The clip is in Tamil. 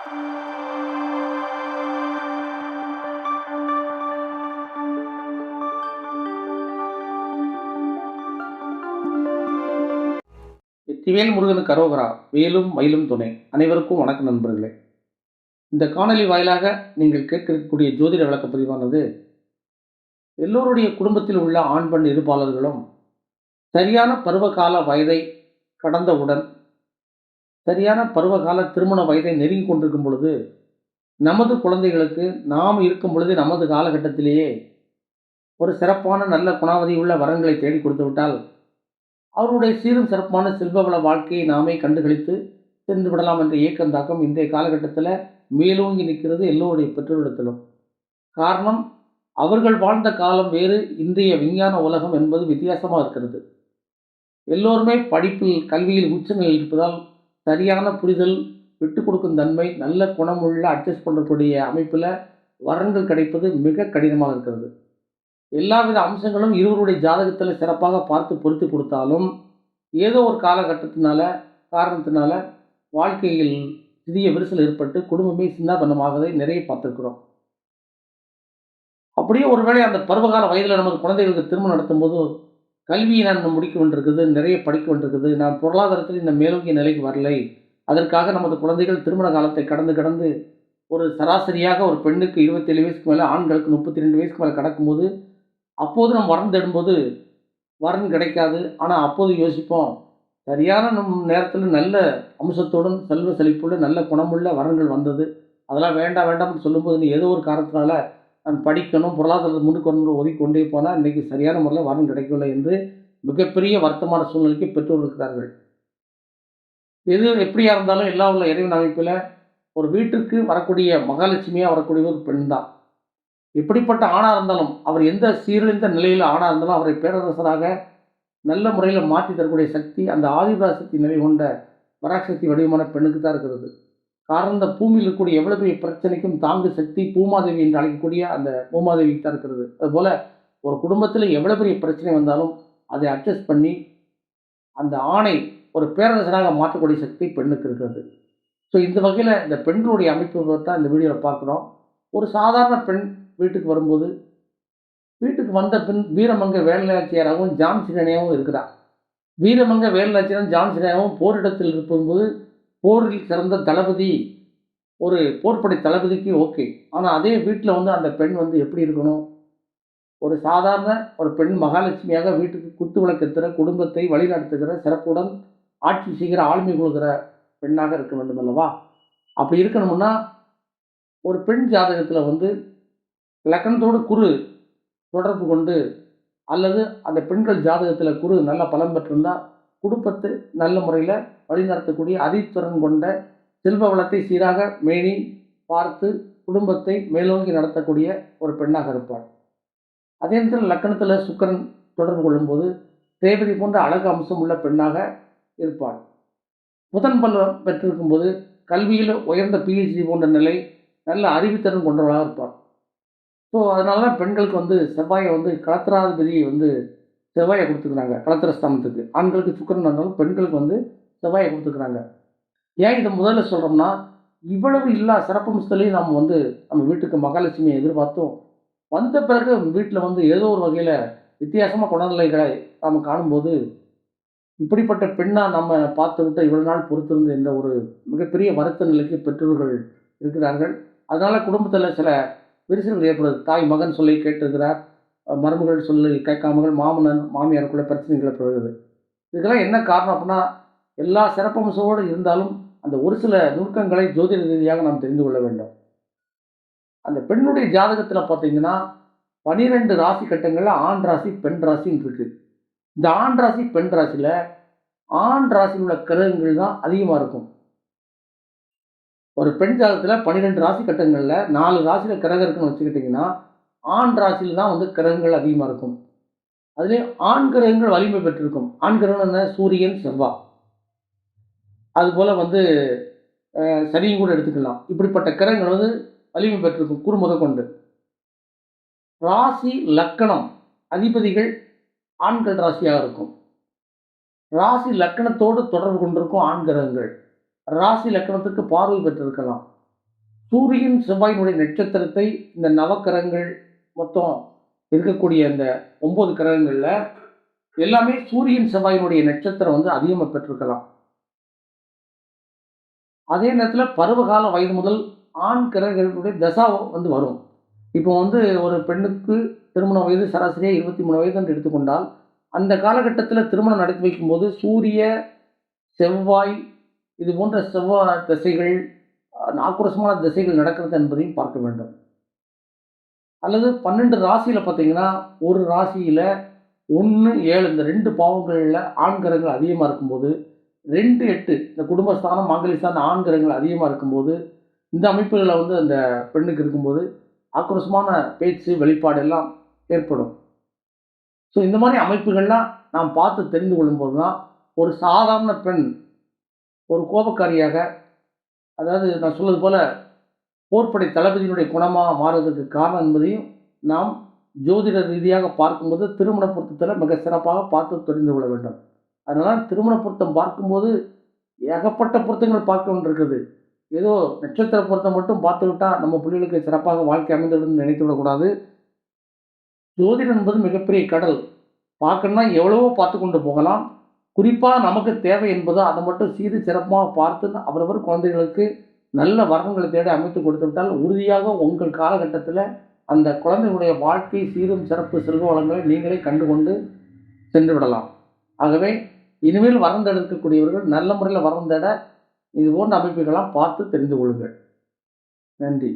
வெற்றிவேல் முருகனுக்கு கரோகரா வேலும் மயிலும் துணை. அனைவருக்கும் வணக்கம் நண்பர்களே. இந்த காணொலி வாயிலாக நீங்கள் கேட்க ஜோதிட விளக்கப்பதிவானது எல்லோருடைய குடும்பத்தில் உள்ள ஆண் பெண் இருப்பாளர்களும் சரியான பருவகால வயதை கடந்தவுடன் சரியான பருவகால திருமண வயதை நெருங்கி கொண்டிருக்கும் பொழுது நமது குழந்தைகளுக்கு நாம் இருக்கும் பொழுது நமது காலகட்டத்திலேயே ஒரு சிறப்பான நல்ல குணாவதி உள்ள வரங்களை தேடி கொடுத்து விட்டால் அவருடைய சீரும் சிறப்பான செல்வவள வாழ்க்கையை நாமே கண்டுகளித்து சென்று விடலாம் என்ற இயக்கம் தாக்கம் இன்றைய காலகட்டத்தில் மேலோங்கி நிற்கிறது எல்லோருடைய பெற்றோரிடத்திலும். காரணம் அவர்கள் வாழ்ந்த காலம் வேறு இன்றைய விஞ்ஞான உலகம் என்பது வித்தியாசமாக இருக்கிறது. எல்லோருமே படிப்பில் கல்வியில் உச்சநிலையில் இருப்பதால் சரியான புரிதல் விட்டு கொடுக்கும் தன்மை நல்ல குணமுள்ள அட்ஜஸ்ட் பண்ணக்கூடிய அமைப்பில் வரன்கள் கிடைப்பது மிக கடினமாக இருக்கிறது. எல்லாவித அம்சங்களும் இருவருடைய ஜாதகத்தில் சிறப்பாக பார்த்து பொருத்தி கொடுத்தாலும் ஏதோ ஒரு காலகட்டத்தினால காரணத்தினால வாழ்க்கையில் சிறிய விரிசல் ஏற்பட்டு குடும்பமே சின்னாபன்னமாகதை நிறைய பார்த்துருக்குறோம். அப்படியே ஒருவேளை அந்த பருவகால வயதில் நமது குழந்தைகளுக்கு திருமணம் நடத்தும்போது கல்வியை நான் முடிக்க கொண்டிருக்குது நிறைய படிக்க கொண்டிருக்குது நான் பொருளாதாரத்தில் இந்த மேலோங்கிய நிலைக்கு வரலை. அதற்காக நமது குழந்தைகள் திருமண காலத்தை கடந்து கடந்து ஒரு சராசரியாக ஒரு பெண்ணுக்கு இருபத்தேழு வயசுக்கு மேலே ஆண்களுக்கு முப்பத்தி ரெண்டு வயசுக்கு மேலே கடக்கும்போது அப்போது நம்ம வரன் தேடும்போது வரன் கிடைக்காது. ஆனால் அப்போது யோசிப்போம் சரியான நம் நேரத்தில் நல்ல அம்சத்துடன் செல்வ செழிப்புள்ள நல்ல குணமுள்ள வரன்கள் வந்தது. அதெல்லாம் வேண்டாம் வேண்டாம்னு சொல்லும்போது நீ ஏதோ ஒரு காரணத்தினால நான் படிக்கணும் பொருளாதாரத்தை முன்னுக்கு ஒதுக்கி கொண்டே போனால் இன்றைக்கி சரியான முறையில் வரன் கிடைக்கவில்லை என்று மிகப்பெரிய வருத்தமான சூழ்நிலைக்கு பெற்றோர் இருக்கிறார்கள். எது எப்படியா இருந்தாலும் எல்லா உள்ள இறைவன் அமைப்பில் ஒரு வீட்டிற்கு வரக்கூடிய மகாலட்சுமியாக வரக்கூடிய ஒரு பெண் தான் எப்படிப்பட்ட ஆணாக இருந்தாலும் அவர் எந்த சீரழிந்த நிலையில் ஆணாக இருந்தாலும் அவரை பேரரசராக நல்ல முறையில் மாற்றி தரக்கூடிய சக்தி அந்த ஆதிபராசக்தி நிலை கொண்ட வராசக்தி வடிவமான பெண்ணுக்கு தான் இருக்கிறது. காரணம் இந்த பூமியில் இருக்கக்கூடிய எவ்வளோ பெரிய பிரச்சனைக்கும் தாங்கு சக்தி பூமாதேவி என்று அழைக்கக்கூடிய அந்த பூமாதேவிக்கு தான் இருக்கிறது. அதுபோல் ஒரு குடும்பத்தில் எவ்வளோ பெரிய பிரச்சனை வந்தாலும் அதை அட்ஜஸ்ட் பண்ணி அந்த ஆணை ஒரு பேரரசராக மாற்றக்கூடிய சக்தி பெண்ணுக்கு இருக்கிறது. ஸோ இந்த வகையில் இந்த பெண்களுடைய அமைப்பு தான் இந்த வீடியோவில் பார்க்குறோம். ஒரு சாதாரண பெண் வீட்டுக்கு வரும்போது வீட்டுக்கு வந்த பின் வீரமங்க வேலுநாச்சியாராகவும் ஜான்சிரனையாகவும் இருக்கிறார். வீரமங்க வேலுநாச்சியாரும் ஜான்சினியாகவும் போரிடத்தில் இருக்கும்போது போரில் சிறந்த தளபதி ஒரு போர்ப்படை தளபதிக்கு ஓகே ஆனால் அதே வீட்டில் வந்து அந்த பெண் வந்து எப்படி இருக்கணும்? ஒரு சாதாரண ஒரு பெண் மகாலட்சுமியாக வீட்டுக்கு குத்து விளக்கத்துற குடும்பத்தை வழிநடத்துகிற சிறப்புடன் ஆட்சி செய்கிற ஆளுமை கொள்கிற பெண்ணாக இருக்க வேண்டும் அல்லவா? அப்படி இருக்கணும்னா ஒரு பெண் ஜாதகத்தில் வந்து லக்கணத்தோடு குரு தொடர்பு கொண்டு அல்லது அந்த பெண்கள் ஜாதகத்தில் குரு நல்ல பலம் பெற்றிருந்தால் குடும்பத்தை நல்ல முறையில் வழிநடத்தக்கூடிய அதித்திறன் கொண்ட செல்வ வளத்தை சீராக மேனி பார்த்து குடும்பத்தை மேலோங்கி நடத்தக்கூடிய ஒரு பெண்ணாக இருப்பாள். அதே நேரத்தில் லக்கணத்தில் சுக்கரன் தொடர்பு கொள்ளும்போது தேவதி போன்ற அழகு அம்சம் உள்ள பெண்ணாக இருப்பாள். புதன் பெற்றிருக்கும் பெற்றிருக்கும்போது கல்வியில் உயர்ந்த பிஹெச்டி போன்ற நிலை நல்ல அறிவுத்திறன் கொண்டவளாக இருப்பாள். ஸோ அதனால தான் பெண்களுக்கு வந்து செவ்வாயை வந்து கலத்திராதிபதியை வந்து செவ்வாயை கொடுத்துக்கிறாங்க கலத்திர ஸ்தானத்துக்கு. ஆண்களுக்கு சுக்கரன் வந்தாலும் பெண்களுக்கு வந்து செவ்வாயை கொடுத்துக்கிறாங்க ஏன் இதை முதல்ல சொல்கிறோம்னா இவ்வளவு இல்லா சிறப்பம்சத்துலேயும் நம்ம வந்து நம்ம வீட்டுக்கு மகாலட்சுமியை எதிர்பார்த்தோம். வந்த பிறகு வீட்டில் வந்து ஏதோ ஒரு வகையில் வித்தியாசமாக குணநிலைகளை நாம் காணும்போது இப்படிப்பட்ட பெண்ணாக நம்ம பார்த்து விட்டு இவ்வளோ நாள் பொறுத்திருந்து என்ற ஒரு மிகப்பெரிய வருத்த நிலைக்கு பெற்றோர்கள் இருக்கிறார்கள். அதனால் குடும்பத்தில் சில விரிசல்கள் ஏற்படுது. தாய் மகன் சொல்லி கேட்டிருக்கிறார். மருமகள் சொல்லு கேட்காமகள் மாமனன் மாமியாருக்குள்ள பிரச்சனைகளை பெறுகிறது இதுக்கெல்லாம் என்ன காரணம் அப்படின்னா எல்லா சிறப்பம்சோடு இருந்தாலும் அந்த ஒரு சில நுணுக்கங்களை ஜோதிட ரீதியாக நாம் தெரிந்து கொள்ள வேண்டும். அந்த பெண்ணுடைய ஜாதகத்தில் பார்த்தீங்கன்னா பனிரெண்டு ராசி கட்டங்களில் ஆண் ராசி பெண் ராசின்னு இருக்கு. இந்த ஆண் ராசி பெண் ராசியில் ஆண் ராசியில் உள்ள கிரகங்கள் தான் அதிகமாக இருக்கும். ஒரு பெண் ஜாதகத்தில் பன்னிரெண்டு ராசி கட்டங்களில் நாலு ராசியில் கிரகம் இருக்குன்னு வச்சுக்கிட்டிங்கன்னா ஆண் ராசியில் தான் வந்து கிரகங்கள் அதிகமாக இருக்கும். அதுலேயும் ஆண் கிரகங்கள் வலிமை பெற்றிருக்கும். ஆண் கிரகம் என்ன சூரியன் செவ்வா. அதுபோல் வந்து சனியும் கூட எடுத்துக்கலாம். இப்படிப்பட்ட கிரகங்கள் வந்து வலிமை பெற்றிருக்கும் குறுமுத கொண்டு. ராசி லக்கணம் அதிபதிகள் ஆண்கள் ராசியாக இருக்கும். ராசி லக்கணத்தோடு தொடர்பு கொண்டிருக்கும் ஆண் கிரகங்கள். ராசி லக்கணத்துக்கு பார்வை பெற்றிருக்கலாம். சூரியன் செவ்வாயினுடைய நட்சத்திரத்தை இந்த நவக்கிரகங்கள் மொத்தம் இருக்கக்கூடிய இந்த ஒம்பது கிரகங்களில் எல்லாமே சூரியன் செவ்வாயினுடைய நட்சத்திரம் வந்து அதிகமாக பெற்றிருக்கலாம். அதே நேரத்தில் பருவகால வயது முதல் ஆண் கிரகங்களுடைய தசா வந்து வரும். இப்போ வந்து ஒரு பெண்ணுக்கு திருமண வயது சராசரியாக இருபத்தி மூணு வயது என்று எடுத்துக்கொண்டால் அந்த காலகட்டத்தில் திருமணம் நடத்தி வைக்கும்போது சூரிய செவ்வாய் இது போன்ற செவ்வாய் திசைகள் அஹ், ஆக்ரோஷமான திசைகள் நடக்கிறது என்பதையும் பார்க்க வேண்டும். அல்லது பன்னெண்டு ராசியில் பார்த்தீங்கன்னா ஒரு ராசியில் ஒன்று ஏழு இந்த ரெண்டு பாவங்களில் ஆண்கரங்கள் அதிகமாக இருக்கும்போது ரெண்டு எட்டு இந்த குடும்பஸ்தானம் மாங்கலிஸ்தான ஆண்கரங்கள் அதிகமாக இருக்கும்போது இந்த அமைப்புகளில் வந்து அந்த பெண்ணுக்கு இருக்கும்போது ஆக்ரோஷமான பேச்சு வெளிப்பாடு எல்லாம் ஏற்படும். ஸோ இந்த மாதிரி அமைப்புகள்லாம் நாம் பார்த்து தெரிந்து கொள்ளும்போது தான் ஒரு சாதாரண பெண் ஒரு கோபக்காரியாக அதாவது நான் சொல்வது போல் போர்ப்படை தளபதியினுடைய குணமாக மாறுவதற்கு காரணம் என்பதையும் நாம் ஜோதிட ரீதியாக பார்க்கும்போது திருமண பொருத்தத்தில் மிக சிறப்பாக பார்த்து தெரிந்து கொள்ள வேண்டும். அதனால் திருமண பொருத்தம் பார்க்கும்போது ஏகப்பட்ட பொருத்தங்கள் பார்க்க வேண்டியிருக்குது. ஏதோ நட்சத்திர பொருத்தம் மட்டும் பார்த்துக்கிட்டால் நம்ம பிள்ளைகளுக்கு சிறப்பாக வாழ்க்கை அமைந்துவிடும் நினைத்து விடக்கூடாது. ஜோதிடம் என்பது மிகப்பெரிய கடல். பார்க்கணும்னா எவ்வளவோ பார்த்து கொண்டு போகலாம். குறிப்பாக நமக்கு தேவை என்பதோ அதை மட்டும் சீரு சிறப்பாக பார்த்து அவரவர் குழந்தைகளுக்கு நல்ல வரங்களை தேடி அமைத்து கொடுத்து விட்டால் உறுதியாக உங்கள் காலகட்டத்தில் அந்த குழந்தைகளுடைய வாழ்க்கை சீரும் சிறப்பு செல்வ வளங்களை நீங்களே கண்டுகொண்டு சென்று விடலாம். ஆகவே இனிமேல் வரந்தெடுக்கக்கூடியவர்கள் நல்ல முறையில் வரந்தெட இது போன்ற அமைப்புகளாக பார்த்து தெரிந்து கொள்ளுங்கள். நன்றி.